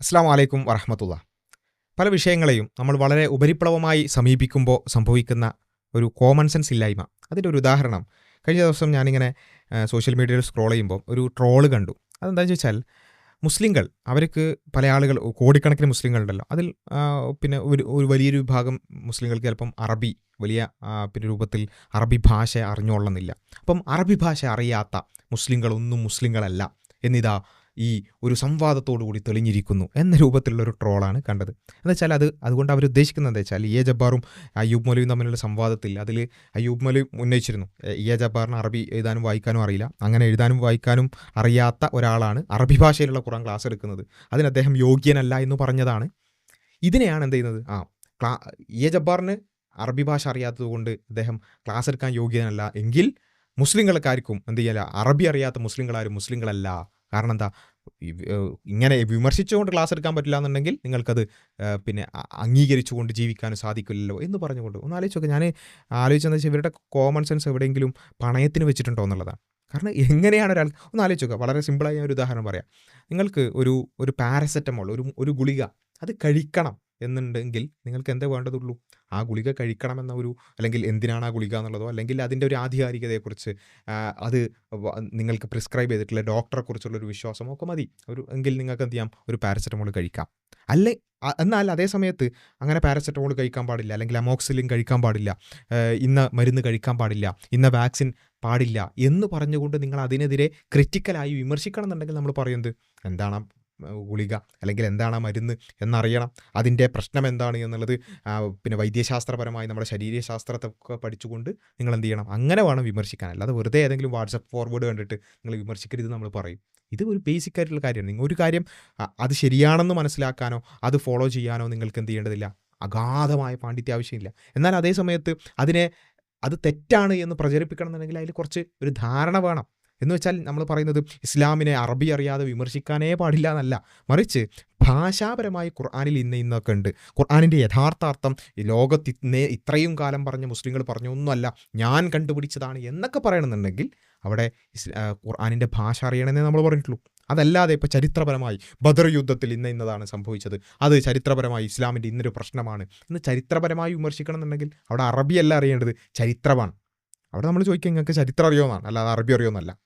അസ്സാം വലൈക്കും വറഹമത്തുള്ള. പല വിഷയങ്ങളെയും നമ്മൾ വളരെ ഉപരിപ്ലവമായി സമീപിക്കുമ്പോൾ സംഭവിക്കുന്ന ഒരു കോമൺ സെൻസ് ഇല്ലായ്മ. അതിന്റെ ഒരു ഉദാഹരണം കഴിഞ്ഞ ദിവസം ഞാനിങ്ങനെ സോഷ്യൽ മീഡിയയിൽ സ്ക്രോൾ ചെയ്യുമ്പോൾ ഒരു ട്രോൾ കണ്ടു. അതെന്താണെന്ന് വെച്ചാൽ മുസ്ലിങ്ങൾ അവർക്ക് പല ആളുകൾ കോടിക്കണക്കിന് മുസ്ലിങ്ങളുണ്ടല്ലോ. അതിൽ പിന്നെ ഒരു ഒരു വലിയൊരു വിഭാഗം മുസ്ലിങ്ങൾക്ക് ചിലപ്പം അറബി വലിയ പിന്നെ രൂപത്തിൽ അറബി ഭാഷ അറിഞ്ഞോളന്നില്ല അപ്പം അറബി ഭാഷ അറിയാത്ത മുസ്ലിങ്ങളൊന്നും മുസ്ലിങ്ങളല്ല. എന്നിതാ ഈ ഒരു സംവാദത്തോടു കൂടി തെളിഞ്ഞിരിക്കുന്നു എന്ന രൂപത്തിലുള്ള ഒരു ട്രോളാണ് കണ്ടത്. എന്നുവെച്ചാൽ അത് അതുകൊണ്ട് അവർ ഉദ്ദേശിക്കുന്നത് എന്താ വെച്ചാൽ ഇയ ജബ്ബാറും അയ്യൂബ് മൊലയും തമ്മിലുള്ള സംവാദത്തിൽ അതിൽ അയ്യൂബ് മൊലി ഉന്നയിച്ചിരുന്നു. ഇയ ജബ്ബാറിന് അറബി എഴുതാനും വായിക്കാനും അറിയില്ല. അങ്ങനെ എഴുതാനും വായിക്കാനും അറിയാത്ത ഒരാളാണ് അറബി ഭാഷയിലുള്ള ഖുറാൻ ക്ലാസ് എടുക്കുന്നത്. അതിന് അദ്ദേഹം യോഗ്യനല്ല എന്ന് പറഞ്ഞതാണ്. ഇതിനെയാണ് എന്ത് ചെയ്യുന്നത്? ആ ക്ലാ ഇയ ജബ്ബാറിന് അറബി ഭാഷ അറിയാത്തതുകൊണ്ട് അദ്ദേഹം ക്ലാസ് എടുക്കാൻ യോഗ്യനല്ല എങ്കിൽ മുസ്ലിങ്ങൾക്കാർക്കും എന്ത് ചെയ്യാൻ അറബി അറിയാത്ത മുസ്ലിങ്ങളാരും മുസ്ലിങ്ങളല്ല. കാരണം എന്താ? ഇങ്ങനെ വിമർശിച്ചുകൊണ്ട് ക്ലാസ് എടുക്കാൻ പറ്റില്ല എന്നുണ്ടെങ്കിൽ നിങ്ങൾക്കത് പിന്നെ അംഗീകരിച്ചുകൊണ്ട് ജീവിക്കാനും സാധിക്കില്ലല്ലോ എന്ന് പറഞ്ഞുകൊണ്ട്. ഒന്ന് ആലോചിച്ച് നോക്കുക ഞാൻ ആലോചിച്ചെന്ന് വെച്ചാൽ ഇവരുടെ കോമൺ സെൻസ് എവിടെയെങ്കിലും പണയത്തിന് വെച്ചിട്ടുണ്ടോ എന്നുള്ളതാണ്. കാരണം എങ്ങനെയാണ് ഒരാൾ ഒന്ന് ആലോചിച്ച് നോക്കുക വളരെ സിമ്പിളായി ഞാൻ ഒരു ഉദാഹരണം പറയാം. നിങ്ങൾക്ക് ഒരു ഒരു പാരസെറ്റമോൾ ഒരു ഒരു ഗുളിക അത് കഴിക്കണം. എന്നുണ്ടെങ്കിൽ നിങ്ങൾക്ക് എന്തേ വേണ്ടതുള്ളൂ? ആ ഗുളിക കഴിക്കണമെന്ന ഒരു അല്ലെങ്കിൽ എന്തിനാണ് ആ ഗുളിക എന്നുള്ളതോ അല്ലെങ്കിൽ അതിന്റെ ഒരു ആധികാരികതയെക്കുറിച്ച് അത് നിങ്ങൾക്ക് പ്രിസ്ക്രൈബ് ചെയ്തിട്ടുള്ള ഡോക്ടറെ കുറിച്ചുള്ള ഒരു വിശ്വാസമോ ഒക്കെ മതി. ഒരു എങ്കിൽ നിങ്ങൾക്ക് എന്ത് ചെയ്യാം? ഒരു പാരസെറ്റമോൾ കഴിക്കാം. അല്ലെ എന്നാൽ അതേ സമയത്ത് അങ്ങനെ പാരസെറ്റമോൾ കഴിക്കാൻ പാടില്ല അല്ലെങ്കിൽ അമോക്സിലിൻ കഴിക്കാൻ പാടില്ല ഇന്ന മരുന്ന് കഴിക്കാൻ പാടില്ല ഇന്ന വാക്സിൻ പാടില്ല എന്ന് പറഞ്ഞുകൊണ്ട് നിങ്ങൾ അതിനെതിരെ ക്രിറ്റിക്കലായി വിമർശിക്കണം എന്നുണ്ടെങ്കിൽ നമ്മൾ പറയുന്നത് എന്താണ് ഗുളിക അല്ലെങ്കിൽ എന്താണ് ആ മരുന്ന് എന്നറിയണം. അതിന്റെ പ്രശ്നം എന്താണ് എന്നുള്ളത് പിന്നെ വൈദ്യശാസ്ത്രപരമായി നമ്മുടെ ശരീരശാസ്ത്രത്തൊക്കെ പഠിച്ചുകൊണ്ട് നിങ്ങൾ എന്ത് ചെയ്യണം അങ്ങനെ വേണം വിമർശിക്കാൻ. അല്ലാതെ വെറുതെ ഏതെങ്കിലും വാട്സപ്പ് ഫോർവേഡ് കണ്ടിട്ട് നിങ്ങൾ വിമർശിക്കരുത് നമ്മൾ പറയും. ഇത് ഒരു ബേസിക് ആയിട്ടുള്ള കാര്യമാണ്. നിങ്ങൾ ഒരു കാര്യം അത് ശരിയാണെന്ന് മനസ്സിലാക്കാനോ അത് ഫോളോ ചെയ്യാനോ നിങ്ങൾക്ക് എന്ത് ചെയ്യേണ്ടതില്ല. അഗാധമായ പാണ്ഡിത്യ ആവശ്യമില്ല. എന്നാൽ അതേ സമയത്ത് അതിനെ അത് തെറ്റാണ് എന്ന് പ്രചരിപ്പിക്കണം എന്നുണ്ടെങ്കിൽ അതിൽ കുറച്ച് ഒരു ധാരണ വേണം. എന്ന് വെച്ചാൽ നമ്മൾ പറയുന്നത് ഇസ്ലാമിനെ അറബി അറിയാതെ വിമർശിക്കാനേ പാടില്ല എന്നല്ല. മറിച്ച് ഭാഷാപരമായി ഖുർആാനിൽ ഇന്ന് ഇന്നൊക്കെ ഉണ്ട്. ഖുർആാനിന്റെ യഥാർത്ഥാർത്ഥം ലോകത്ത് ഇത്രയും കാലം പറഞ്ഞ മുസ്ലിങ്ങൾ പറഞ്ഞു ഒന്നുമല്ല ഞാൻ കണ്ടുപിടിച്ചതാണ് എന്നൊക്കെ പറയണമെന്നുണ്ടെങ്കിൽ അവിടെ ഖുർആാനിന്റെ ഭാഷ അറിയണമെന്നേ നമ്മൾ പറഞ്ഞിട്ടുള്ളൂ. അതല്ലാതെ ഇപ്പോൾ ചരിത്രപരമായി ബദർ യുദ്ധത്തിൽ ഇന്ന ഇന്നതാണ് സംഭവിച്ചത്. അത് ചരിത്രപരമായി ഇസ്ലാമിന്റെ ഇന്നൊരു പ്രശ്നമാണ്. ഇന്ന് ചരിത്രപരമായി വിമർശിക്കണം എന്നുണ്ടെങ്കിൽ അവിടെ അറബിയല്ല അറിയേണ്ടത് ചരിത്രമാണ്. അവിടെ നമ്മൾ ചോദിക്കുക നിങ്ങൾക്ക് ചരിത്രം അറിയുമെന്നാണ് അല്ലാതെ അറബി അറിയുമെന്നല്ല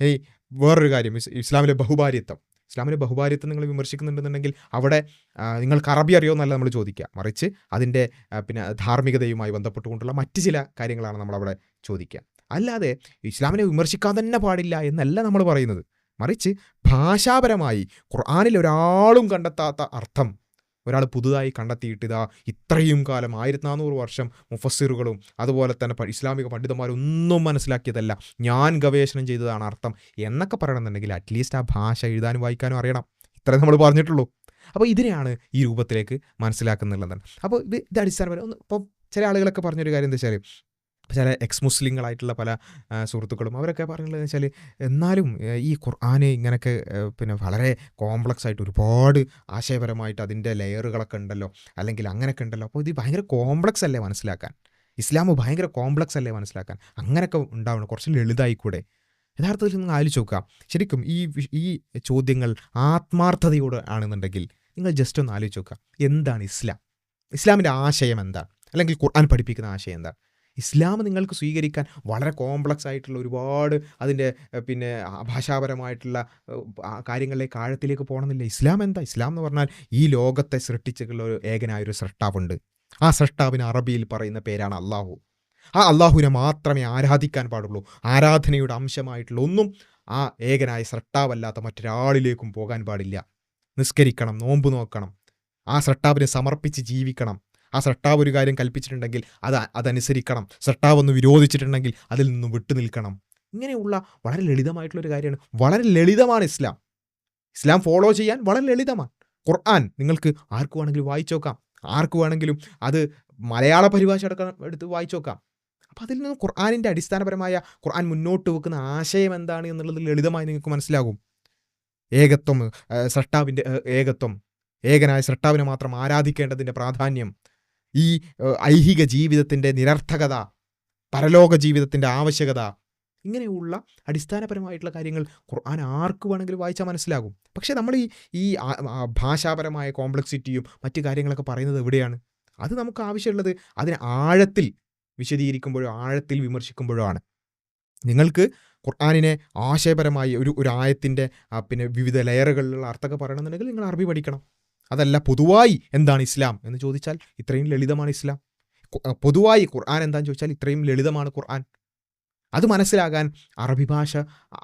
ഇനി വേറൊരു കാര്യം ഇസ്ലാമിലെ ബഹുഭാര്യത്വം. ഇസ്ലാമിലെ ബഹുഭാര്യത്വം നിങ്ങൾ വിമർശിക്കുന്നുണ്ടെന്നുണ്ടെങ്കിൽ അവിടെ നിങ്ങൾക്ക് അറബി എന്നല്ല നമ്മൾ ചോദിക്കുക. മറിച്ച് അതിന്റെ പിന്നെ ധാർമ്മികതയുമായി ബന്ധപ്പെട്ടുകൊണ്ടുള്ള മറ്റ് ചില കാര്യങ്ങളാണ് നമ്മളവിടെ ചോദിക്കുക. അല്ലാതെ ഇസ്ലാമിനെ വിമർശിക്കാൻ തന്നെ പാടില്ല എന്നല്ല നമ്മൾ പറയുന്നത്. മറിച്ച് ഭാഷാപരമായി ഖുർആാനിൽ ഒരാളും കണ്ടെത്താത്ത അർത്ഥം ഒരാൾ പുതുതായി കണ്ടെത്തിയിട്ട് ഇതാ ഇത്രയും കാലം ആയിരത്തി നാനൂറ് വർഷം മുഫസ്സിറുകളും അതുപോലെ തന്നെ ഇസ്ലാമിക പണ്ഡിതന്മാരും ഒന്നും മനസ്സിലാക്കിയതല്ല. ഞാൻ ഗവേഷണം ചെയ്തതാണ് അർത്ഥം എന്നൊക്കെ പറയണമെന്നുണ്ടെങ്കിൽ അറ്റ്ലീസ്റ്റ് ആ ഭാഷ എഴുതാനും വായിക്കാനും അറിയണം. ഇത്രേ നമ്മൾ പറഞ്ഞിട്ടുള്ളൂ. അപ്പോൾ ഇതിനെയാണ് ഈ രൂപത്തിലേക്ക് മനസ്സിലാക്കുന്നുള്ളത്. അപ്പോൾ ഇത് ഇത് അടിസ്ഥാനപരം ഒന്ന് ഇപ്പോൾ ചില ആളുകളൊക്കെ പറഞ്ഞൊരു കാര്യം എന്താ വെച്ചാൽ ചില എക്സ് മുസ്ലിങ്ങളായിട്ടുള്ള പല സുഹൃത്തുക്കളും അവരൊക്കെ പറഞ്ഞുള്ളത് വെച്ചാൽ എന്നാലും ഈ ഖുർആാന് ഇങ്ങനെയൊക്കെ പിന്നെ വളരെ കോംപ്ലക്സ് ആയിട്ട് ഒരുപാട് ആശയപരമായിട്ട് അതിന്റെ ലെയറുകളൊക്കെ ഉണ്ടല്ലോ അല്ലെങ്കിൽ അങ്ങനെയൊക്കെ ഉണ്ടല്ലോ അപ്പോൾ ഇത് ഭയങ്കര കോംപ്ലക്സ് അല്ലേ മനസ്സിലാക്കാൻ? ഇസ്ലാം ഭയങ്കര കോംപ്ലക്സ് അല്ലേ മനസ്സിലാക്കാൻ? അങ്ങനെയൊക്കെ ഉണ്ടാവണം കുറച്ച് ലളിതായിക്കൂടെ? യഥാർത്ഥത്തിൽ നിങ്ങൾ ആലോചിച്ച് നോക്കുക ശരിക്കും ഈ ഈ ചോദ്യങ്ങൾ ആത്മാർത്ഥതയോട് ആണെന്നുണ്ടെങ്കിൽ നിങ്ങൾ ജസ്റ്റ് ഒന്ന് ആലോചിച്ച് നോക്കുക എന്താണ് ഇസ്ലാം? ഇസ്ലാമിന്റെ ആശയം എന്താണ്? അല്ലെങ്കിൽ ഖുർആൻ പഠിപ്പിക്കുന്ന ആശയം എന്താണ്? ഇസ്ലാം നിങ്ങൾക്ക് സ്വീകരിക്കാൻ വളരെ കോംപ്ലക്സ് ആയിട്ടുള്ള ഒരുപാട് അതിന്റെ പിന്നെ ഭാഷാപരമായിട്ടുള്ള കാര്യങ്ങളിലേക്ക് ആഴത്തിലേക്ക് പോകണമെന്നില്ല. ഇസ്ലാം എന്താ? ഇസ്ലാം എന്ന് പറഞ്ഞാൽ ഈ ലോകത്തെ സൃഷ്ടിച്ചിട്ടുള്ള ഒരു ഏകനായൊരു സൃഷ്ടാവുണ്ട്. ആ സൃഷ്ടാവിന് അറബിയിൽ പറയുന്ന പേരാണ് അള്ളാഹു ആ അള്ളാഹുവിനെ മാത്രമേ ആരാധിക്കാൻ പാടുള്ളൂ. ആരാധനയുടെ അംശമായിട്ടുള്ള ഒന്നും ആ ഏകനായ സൃഷ്ടാവല്ലാത്ത മറ്റൊരാളിലേക്കും പോകാൻ പാടില്ല. നിസ്കരിക്കണം നോമ്പ് നോക്കണം. ആ സൃഷ്ടാവിനെ സമർപ്പിച്ച് ജീവിക്കണം. ആ സൃഷ്ടാവ് ഒരു കാര്യം കൽപ്പിച്ചിട്ടുണ്ടെങ്കിൽ അത് അതനുസരിക്കണം. സൃഷ്ടാവ് ഒന്ന് വിരോധിച്ചിട്ടുണ്ടെങ്കിൽ അതിൽ നിന്ന് വിട്ടു നിൽക്കണം. ഇങ്ങനെയുള്ള വളരെ ലളിതമായിട്ടുള്ളൊരു കാര്യമാണ്. വളരെ ലളിതമാണ് ഇസ്ലാം. ഇസ്ലാം ഫോളോ ചെയ്യാൻ വളരെ ലളിതമാണ്. ഖുർആൻ നിങ്ങൾക്ക് ആർക്ക് വേണമെങ്കിലും വായിച്ചു നോക്കാം. ആർക്ക് വേണമെങ്കിലും അത് മലയാള പരിഭാഷ അടക്കം എടുത്ത് വായിച്ചു നോക്കാം. അപ്പോൾ അതിൽ നിന്ന് ഖുർആാനിന്റെ അടിസ്ഥാനപരമായ ഖുർആൻ മുന്നോട്ട് വെക്കുന്ന ആശയം എന്താണ് എന്നുള്ളത് ലളിതമായി നിങ്ങൾക്ക് മനസ്സിലാകും. ഏകത്വം സ്രഷ്ടാവിന്റെ ഏകത്വം. ഏകനായ സൃഷ്ടാവിനെ മാത്രം ആരാധിക്കേണ്ടതിന്റെ പ്രാധാന്യം. ഈ ഐഹിക ജീവിതത്തിന്റെ നിരർത്ഥകത പരലോക ജീവിതത്തിന്റെ ആവശ്യകത ഇങ്ങനെയുള്ള അടിസ്ഥാനപരമായിട്ടുള്ള കാര്യങ്ങൾ ഖുർആൻ ആർക്ക് വേണമെങ്കിലും വായിച്ചാൽ മനസ്സിലാകും. പക്ഷേ നമ്മൾ ഈ ഈ ഭാഷാപരമായ കോംപ്ലക്സിറ്റിയും മറ്റു കാര്യങ്ങളൊക്കെ പറയുന്നത് എവിടെയാണ്? അത് നമുക്ക് ആവശ്യമുള്ളത് അതിന് ആഴത്തിൽ വിശദീകരിക്കുമ്പോഴോ ആഴത്തിൽ വിമർശിക്കുമ്പോഴോ ആണ്. നിങ്ങൾക്ക് ഖുർആാനിനെ ആശയപരമായി ഒരു ഒരു ആയത്തിന്റെ പിന്നെ വിവിധ ലെയറുകളിലുള്ള അർത്ഥമൊക്കെ പറയണമെന്നുണ്ടെങ്കിൽ നിങ്ങൾ അറബി പഠിക്കണം. അതല്ല പൊതുവായി എന്താണ് ഇസ്ലാം? എന്ന് ചോദിച്ചാൽ ഇത്രയും ലളിതമാണ് ഇസ്ലാം. പൊതുവായി ഖുർആൻ എന്താണെന്ന് ചോദിച്ചാൽ ഇത്രയും ലളിതമാണ് ഖുർആൻ. അത് മനസ്സിലാകാൻ അറബി ഭാഷ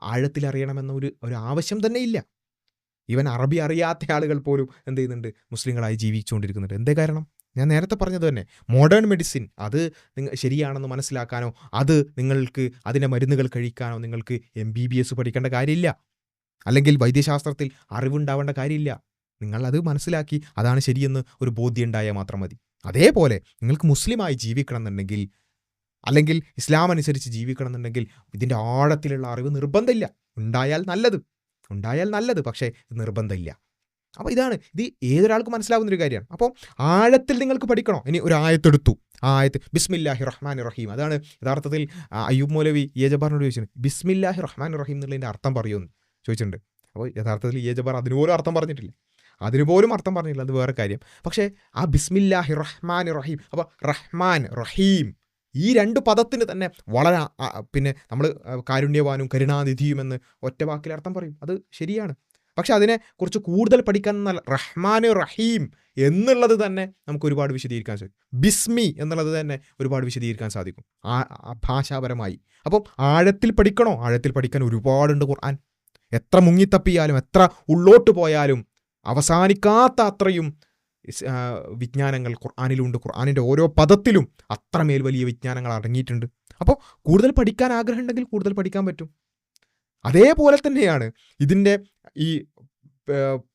ആഴത്തിൽ അറിയണമെന്ന ഒരു ഒരു ആവശ്യം തന്നെ ഇല്ല. ഇവൻ അറബി അറിയാത്ത ആളുകൾ പോലും എന്ത് ചെയ്യുന്നുണ്ട്? മുസ്ലിങ്ങളായി ജീവിച്ചുകൊണ്ടിരിക്കുന്നുണ്ട്. എന്തേ കാരണം? ഞാൻ നേരത്തെ പറഞ്ഞത് തന്നെ മോഡേൺ മെഡിസിൻ അത് നിങ്ങൾ ശരിയാണെന്ന് മനസ്സിലാക്കാനോ അത് നിങ്ങൾക്ക് അതിന്റെ മരുന്നുകൾ കഴിക്കാനോ നിങ്ങൾക്ക് എം ബി ബി എസ് പഠിക്കേണ്ട കാര്യമില്ല. അല്ലെങ്കിൽ വൈദ്യശാസ്ത്രത്തിൽ അറിവുണ്ടാവേണ്ട കാര്യമില്ല. നിങ്ങൾ അത് മനസ്സിലാക്കി അതാണ് ശരിയെന്ന് ഒരു ബോധ്യം ഉണ്ടായാൽ മാത്രം മതി. അതേപോലെ നിങ്ങൾക്ക് മുസ്ലിമായി ജീവിക്കണം എന്നുണ്ടെങ്കിൽ അല്ലെങ്കിൽ ഇസ്ലാം അനുസരിച്ച് ജീവിക്കണം എന്നുണ്ടെങ്കിൽ ഇതിന്റെ ആഴത്തിലുള്ള അറിവ് നിർബന്ധമില്ല. ഉണ്ടായാൽ നല്ലത്. ഉണ്ടായാൽ നല്ലത് പക്ഷേ നിർബന്ധമില്ല. അപ്പോൾ ഇതാണ് ഇത് ഏതൊരാൾക്കും മനസ്സിലാവുന്ന ഒരു കാര്യമാണ്. അപ്പോൾ ആഴത്തിൽ നിങ്ങൾക്ക് പഠിക്കണോ? ഇനി ഒരു ആയത്തെടുത്തു. ആയത്ത് ബിസ്മില്ലാഹി റഹ്മാൻ റഹീം. അതാണ് യഥാർത്ഥത്തിൽ അയ്യൂബ് മൗലവി യേജബാറിനോട് ചോദിച്ചത് ബിസ്മില്ലാഹി റഹ്മാൻ റഹീം എന്നുള്ളതിന്റെ അർത്ഥം പറയുമെന്ന് ചോദിച്ചിട്ടുണ്ട്. അപ്പോൾ യഥാർത്ഥത്തിൽ യേജബാർ എ ജബാർ അതിന് അർത്ഥം പറഞ്ഞിട്ടില്ല. അതിന് പോലും അർത്ഥം പറഞ്ഞില്ല അത് വേറെ കാര്യം. പക്ഷേ ആ ബിസ്മില്ലാഹി റഹ്മാൻ റഹീം അപ്പോൾ റഹ്മാൻ റഹീം ഈ രണ്ട് പദത്തിന് തന്നെ വളരെ പിന്നെ നമ്മൾ കാരുണ്യവാനും കരുണാനിധിയും എന്ന് ഒറ്റ വാക്കിൽ അർത്ഥം പറയും. അത് ശരിയാണ്. പക്ഷെ അതിനെ കുറിച്ച് കൂടുതൽ പഠിക്കാൻ നല്ല റഹ്മാൻ റഹീം എന്നുള്ളത് തന്നെ നമുക്ക് ഒരുപാട് വിശദീകരിക്കാൻ സാധിക്കും. ബിസ്മി എന്നുള്ളത് തന്നെ ഒരുപാട് വിശദീകരിക്കാൻ സാധിക്കും. ആ ഭാഷാപരമായി. അപ്പം ആഴത്തിൽ പഠിക്കണോ? ആഴത്തിൽ പഠിക്കാൻ ഒരുപാടുണ്ട് ഖുർആൻ. എത്ര മുങ്ങിത്തപ്പിയാലും എത്ര ഉള്ളോട്ട് പോയാലും അവസാനിക്കാത്ത അത്രയും വിജ്ഞാനങ്ങൾ ഖുർആാനിലുണ്ട്. ഖുർആാനിന്റെ ഓരോ പദത്തിലും അത്രമേൽ വലിയ വിജ്ഞാനങ്ങൾ അടങ്ങിയിട്ടുണ്ട്. അപ്പോൾ കൂടുതൽ പഠിക്കാൻ ആഗ്രഹമുണ്ടെങ്കിൽ കൂടുതൽ പഠിക്കാൻ പറ്റും. അതേപോലെ തന്നെയാണ് ഇതിന്റെ ഈ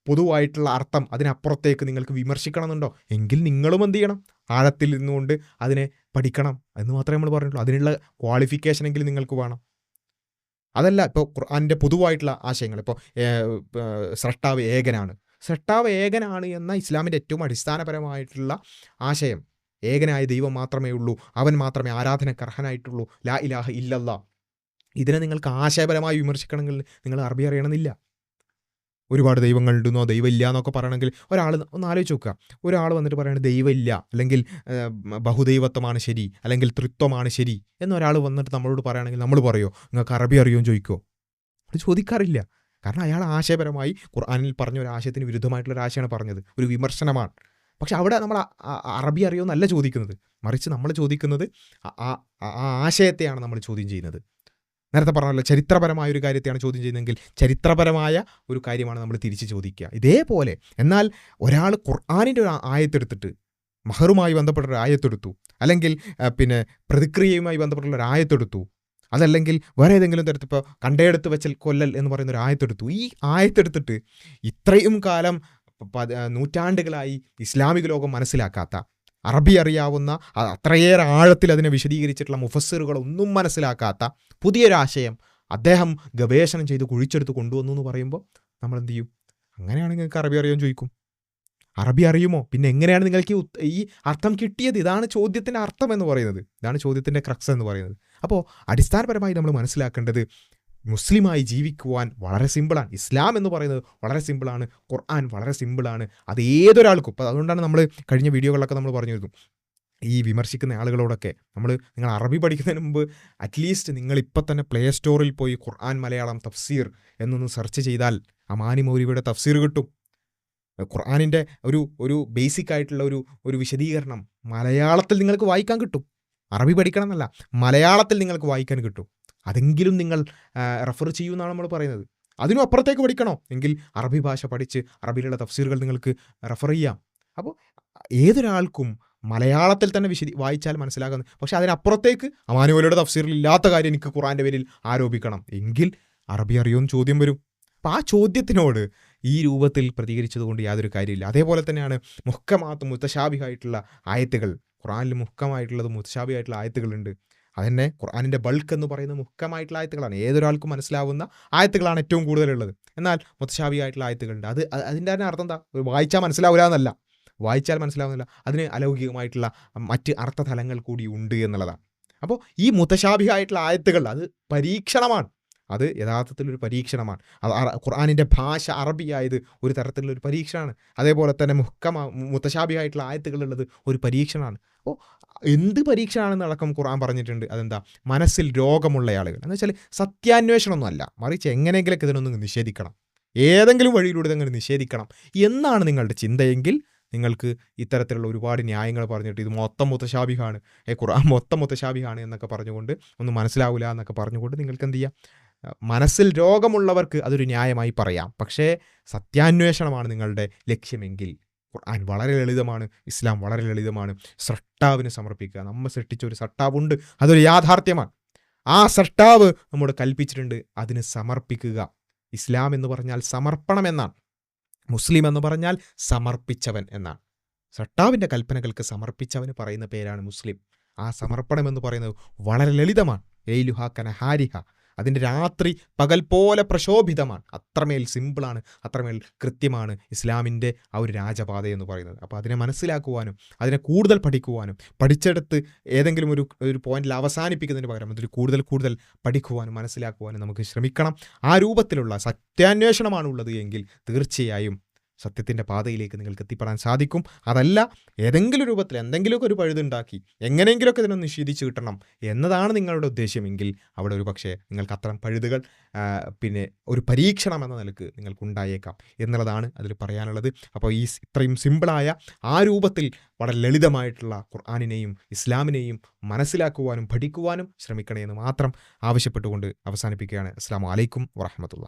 പൊതുവായിട്ടുള്ള അർത്ഥം അതിനപ്പുറത്തേക്ക് നിങ്ങൾക്ക് വിമർശിക്കണമെന്നുണ്ടോ? എങ്കിൽ നിങ്ങളും എന്ത് ചെയ്യണം? ആഴത്തിൽ നിന്നുകൊണ്ട് അതിനെ പഠിക്കണം എന്ന് മാത്രമേ നമ്മൾ പറഞ്ഞിട്ടുള്ളൂ. അതിനുള്ള ക്വാളിഫിക്കേഷൻ എങ്കിലും നിങ്ങൾക്ക് വേണം. അതല്ല ഇപ്പോൾ ഖുർആാനിന്റെ പൊതുവായിട്ടുള്ള ആശയങ്ങൾ. ഇപ്പോൾ സ്രഷ്ടാവ് ഏകനാണ്. സ്രഷ്ടാവ് ഏകനാണ് എന്ന ഇസ്ലാമിന്റെ ഏറ്റവും അടിസ്ഥാനപരമായിട്ടുള്ള ആശയം. ഏകനായ ദൈവം മാത്രമേ ഉള്ളൂ അവൻ മാത്രമേ ആരാധനക്ക് അർഹനായിട്ടുള്ളൂ ലാ ഇലാഹ ഇല്ലല്ല. ഇതിനെ നിങ്ങൾക്ക് ആശയപരമായി വിമർശിക്കണമെങ്കിൽ നിങ്ങൾ അറബി അറിയണമെന്നില്ല. ഒരുപാട് ദൈവങ്ങളുണ്ടെന്നോ ഇല്ല എന്നൊക്കെ പറയണമെങ്കിൽ ഒരാൾ ഒന്ന് ആലോചിച്ച് നോക്കുക. ഒരാൾ വന്നിട്ട് പറയുന്നത് ദൈവമില്ല അല്ലെങ്കിൽ ബഹുദൈവത്വമാണ് ശരി അല്ലെങ്കിൽ തൃത്വമാണ് ശരി എന്നൊരാൾ വന്നിട്ട് നമ്മളോട് പറയുകയാണെങ്കിൽ നമ്മൾ പറയോ? നിങ്ങൾക്ക് അറബി അറിയുമോ ചോദിക്കോ അത് ചോദിക്കാറില്ല. കാരണം അയാൾ ആശയപരമായി ഖുർആാനിൽ പറഞ്ഞ ഒരു ആശയത്തിന് വിരുദ്ധമായിട്ടുള്ള ഒരു ആശയമാണ് പറഞ്ഞത്. ഒരു വിമർശനമാണ്. പക്ഷെ അവിടെ നമ്മൾ അറബി അറിയോ എന്നല്ല ചോദിക്കുന്നത്. മറിച്ച് നമ്മൾ ചോദിക്കുന്നത് ആ ആശയത്തെയാണ് നമ്മൾ ചോദ്യം ചെയ്യുന്നത്. നേരത്തെ പറഞ്ഞല്ലോ ചരിത്രപരമായ ഒരു കാര്യത്തെയാണ് ചോദ്യം ചെയ്യുന്നതെങ്കിൽ ചരിത്രപരമായ ഒരു കാര്യമാണ് നമ്മൾ തിരിച്ച് ചോദിക്കുക. ഇതേപോലെ എന്നാൽ ഒരാൾ ഖുർആാനിന്റെ ഒരു ആയത്തെടുത്തിട്ട് മഹറുമായി ബന്ധപ്പെട്ട ഒരു ആയത്തെടുത്തു അല്ലെങ്കിൽ പിന്നെ പ്രതിക്രിയയുമായി ബന്ധപ്പെട്ടുള്ള ഒരു ആയത്തെടുത്തു അതല്ലെങ്കിൽ വേറെ ഏതെങ്കിലും തരത്തിൽ ഇപ്പോൾ കണ്ടയെടുത്ത് വെച്ചൽ കൊല്ലൽ എന്ന് പറയുന്ന ഒരു ആയത്തെടുത്തു. ഈ ആയത്തെടുത്തിട്ട് ഇത്രയും കാലം നൂറ്റാണ്ടുകളായി ഇസ്ലാമിക ലോകം മനസ്സിലാക്കാത്ത അറബി അറിയാവുന്ന അത്രയേറെ ആഴത്തിൽ അതിനെ വിശദീകരിച്ചിട്ടുള്ള മുഫസ്സിറുകളൊന്നും മനസ്സിലാക്കാത്ത പുതിയൊരാശയം അദ്ദേഹം ഗവേഷണം ചെയ്ത് കുഴിച്ചെടുത്ത് കൊണ്ടുവന്നു എന്ന് പറയുമ്പോൾ നമ്മൾ എന്ത് ചെയ്യും? അങ്ങനെയാണെങ്കിൽ നിങ്ങൾക്ക് അറബി അറിയാൻ ചോദിക്കും. അറബി അറിയുമോ? പിന്നെ എങ്ങനെയാണ് നിങ്ങൾക്ക് ഈ അർത്ഥം കിട്ടിയത്? ഇതാണ് ചോദ്യത്തിന്റെ അർത്ഥം എന്ന് പറയുന്നത്. ഇതാണ് ചോദ്യത്തിന്റെ ക്രക്സ് എന്ന് പറയുന്നത്. അപ്പോൾ അടിസ്ഥാനപരമായി നമ്മൾ മനസ്സിലാക്കേണ്ടത് മുസ്ലിമായി ജീവിക്കുവാൻ വളരെ സിമ്പിളാണ്. ഇസ്ലാം എന്ന് പറയുന്നത് വളരെ സിമ്പിളാണ്. ഖുർആൻ വളരെ സിമ്പിളാണ്. അത് ഏതൊരാൾക്കും. ഇപ്പോൾ അതുകൊണ്ടാണ് നമ്മൾ കഴിഞ്ഞ വീഡിയോകളിലൊക്കെ നമ്മൾ പറഞ്ഞിരുന്നു. ഈ വിമർശിക്കുന്ന ആളുകളോടൊക്കെ നമ്മൾ നിങ്ങൾ അറബി പഠിക്കുന്നതിന് മുമ്പ് അറ്റ്ലീസ്റ്റ് നിങ്ങൾ ഇപ്പം തന്നെ പ്ലേ സ്റ്റോറിൽ പോയി ഖുർആൻ മലയാളം തഫ്സീർ എന്നൊന്ന് സെർച്ച് ചെയ്താൽ അമാനി മൗരിയുടെ തഫ്സീർ കിട്ടും. ഖുർആാനിന്റെ ഒരു ഒരു ബേസിക് ആയിട്ടുള്ള ഒരു ഒരു വിശദീകരണം മലയാളത്തിൽ നിങ്ങൾക്ക് വായിക്കാൻ കിട്ടും. അറബി പഠിക്കണം എന്നല്ല മലയാളത്തിൽ നിങ്ങൾക്ക് വായിക്കാൻ കിട്ടും. അതെങ്കിലും നിങ്ങൾ റെഫർ ചെയ്യുമെന്നാണ് നമ്മൾ പറയുന്നത്. അതിനും അപ്പുറത്തേക്ക് പഠിക്കണോ? എങ്കിൽ അറബി ഭാഷ പഠിച്ച് അറബിയിലുള്ള തഫ്സീറുകൾ നിങ്ങൾക്ക് റെഫർ ചെയ്യാം. അപ്പോൾ ഏതൊരാൾക്കും മലയാളത്തിൽ തന്നെ വിശദി വായിച്ചാൽ മനസ്സിലാകുന്നത് പക്ഷേ അതിനപ്പുറത്തേക്ക് അമാനുവലയുടെ തഫ്സീറിൽ ഇല്ലാത്ത കാര്യം എനിക്ക് ഖുറാന്റെ പേരിൽ ആരോപിക്കണം. എങ്കിൽ അറബി അറിയുമെന്ന് ചോദ്യം വരും. അപ്പോൾ ആ ചോദ്യത്തിനോട് ഈ രൂപത്തിൽ പ്രതികരിച്ചതുകൊണ്ട് യാതൊരു കാര്യമില്ല അതേപോലെ തന്നെയാണ് മുഹക്കമാത്ത് മുത്തശാബിഹായിട്ടുള്ള ആയത്തുകൾ. ഖുറാനിൽ മുഹക്കമായിട്ടുള്ളത് മുത്തശാബിയായിട്ടുള്ള ആയത്തുകളുണ്ട്. അതന്നെ ഖുർആാനിന്റെ ബൾക്ക് എന്ന് പറയുന്ന മുഖ്യമായിട്ടുള്ള ആയത്തുകളാണ്. ഏതൊരാൾക്കും മനസ്സിലാവുന്ന ആയത്തുകളാണ് ഏറ്റവും കൂടുതലുള്ളത്. എന്നാൽ മുത്തശാബിയായിട്ടുള്ള ആയത്തുകളുണ്ട്. അത് അതിന്റെ തന്നെ അർത്ഥം എന്താ? വായിച്ചാൽ മനസ്സിലാവില്ല എന്നല്ല. വായിച്ചാൽ മനസ്സിലാവുന്നില്ല അതിന് അലൗകികമായിട്ടുള്ള മറ്റ് അർത്ഥതലങ്ങൾ കൂടി ഉണ്ട് എന്നുള്ളതാണ്. അപ്പോൾ ഈ മുത്തശാബിഹായിട്ടുള്ള ആയത്തുകൾ അത് പരീക്ഷണമാണ്. അത് യഥാർത്ഥത്തിലൊരു പരീക്ഷണമാണ്. അത് ഖുർആാനിന്റെ ഭാഷ അറബിയായത് ഒരു തരത്തിലുള്ള ഒരു പരീക്ഷണമാണ് അതേപോലെ തന്നെ മുഹക്കമ മുത്തശാബിയായിട്ടുള്ള ആയത്തുകളുള്ളത് ഒരു പരീക്ഷണമാണ് അപ്പോൾ എന്ത് പരീക്ഷണമാണെന്ന് അടക്കം ഖുർആൻ പറഞ്ഞിട്ടുണ്ട്. അതെന്താ? മനസ്സിൽ രോഗമുള്ള ആളുകൾ. എന്ന് വെച്ചാൽ സത്യാന്വേഷണമൊന്നും അല്ല മറിച്ച് എങ്ങനെയെങ്കിലൊക്കെ ഇതിനൊന്ന് നിഷേധിക്കണം. ഏതെങ്കിലും വഴിയിലൂടെ ഇതങ്ങനെ നിഷേധിക്കണം എന്നാണ് നിങ്ങളുടെ ചിന്തയെങ്കിൽ നിങ്ങൾക്ക് ഇത്തരത്തിലുള്ള ഒരുപാട് ന്യായങ്ങൾ പറഞ്ഞിട്ട് ഇത് മൊത്തം മുത്തശാബിഹാണ്. ഏ ഖുർആൻ മൊത്തം മുത്തശാബിഹാണ് എന്നൊക്കെ പറഞ്ഞുകൊണ്ട് ഒന്നും മനസ്സിലാവില്ല എന്നൊക്കെ പറഞ്ഞുകൊണ്ട് നിങ്ങൾക്ക് എന്ത് ചെയ്യാം? മനസ്സിൽ രോഗമുള്ളവർക്ക് അതൊരു ന്യായമായി പറയാം. പക്ഷേ സത്യാന്വേഷണമാണ് നിങ്ങളുടെ ലക്ഷ്യമെങ്കിൽ ഖുർആൻ വളരെ ലളിതമാണ് ഇസ്ലാം വളരെ ലളിതമാണ്. സൃഷ്ടാവിന് സമർപ്പിക്കുക. നമ്മൾ സൃഷ്ടിച്ച ഒരു സൃഷ്ടാവുണ്ട്. അതൊരു യാഥാർത്ഥ്യമാണ്. ആ സൃഷ്ടാവ് നമ്മോട് കൽപ്പിച്ചിട്ടുണ്ട്. അതിന് സമർപ്പിക്കുക. ഇസ്ലാം എന്ന് പറഞ്ഞാൽ സമർപ്പണം എന്നാണ്. മുസ്ലിം എന്ന് പറഞ്ഞാൽ സമർപ്പിച്ചവൻ എന്നാണ്. സട്ടാവിന്റെ കൽപ്പനകൾക്ക് സമർപ്പിച്ചവന് പറയുന്ന പേരാണ് മുസ്ലിം. ആ സമർപ്പണം എന്ന് പറയുന്നത് വളരെ ലളിതമാണ്. എയ്ലുഹ കനഹാരിഹ. അതിന്റെ രാത്രി പകൽ പോലെ പ്രശോഭിതമാണ്. അത്രമേൽ സിമ്പിളാണ് അത്രമേൽ കൃത്യമാണ് ഇസ്ലാമിന്റെ ആ ഒരു രാജപാത എന്ന് പറയുന്നത്. അപ്പോൾ അതിനെ മനസ്സിലാക്കുവാനും അതിനെ കൂടുതൽ പഠിക്കുവാനും പഠിച്ചെടുത്ത് ഏതെങ്കിലും ഒരു ഒരു പോയിന്റിൽ അവസാനിപ്പിക്കുന്നതിന് പകരം അതിൽ കൂടുതൽ കൂടുതൽ പഠിക്കുവാനും മനസ്സിലാക്കുവാനും നമുക്ക് ശ്രമിക്കണം. ആ രൂപത്തിലുള്ള സത്യാന്വേഷണമാണ് ഉള്ളത് എങ്കിൽ തീർച്ചയായും സത്യത്തിന്റെ പാതയിലേക്ക് നിങ്ങൾക്ക് എത്തിപ്പെടാൻ സാധിക്കും. അതല്ല ഏതെങ്കിലും രൂപത്തിൽ എന്തെങ്കിലുമൊക്കെ ഒരു പഴുതുണ്ടാക്കി എങ്ങനെയെങ്കിലുമൊക്കെ ഇതിനൊന്ന് നിഷേധിച്ച് കിട്ടണം എന്നതാണ് നിങ്ങളുടെ ഉദ്ദേശ്യമെങ്കിൽ അവിടെ ഒരു പക്ഷേ നിങ്ങൾക്ക് അത്തരം പഴുതുകൾ പിന്നെ ഒരു പരീക്ഷണം എന്ന നിലയ്ക്ക് നിങ്ങൾക്കുണ്ടായേക്കാം എന്നുള്ളതാണ് അതിൽ പറയാനുള്ളത്. അപ്പോൾ ഈ ഇത്രയും സിമ്പിളായ ആ രൂപത്തിൽ വളരെ ലളിതമായിട്ടുള്ള ഖുർആാനിനെയും ഇസ്ലാമിനെയും മനസ്സിലാക്കുവാനും പഠിക്കുവാനും ശ്രമിക്കണേ എന്ന് മാത്രം ആവശ്യപ്പെട്ടുകൊണ്ട് അവസാനിപ്പിക്കുകയാണ്. അസ്സാം വലൈക്കും വറഹമത്തുള്ള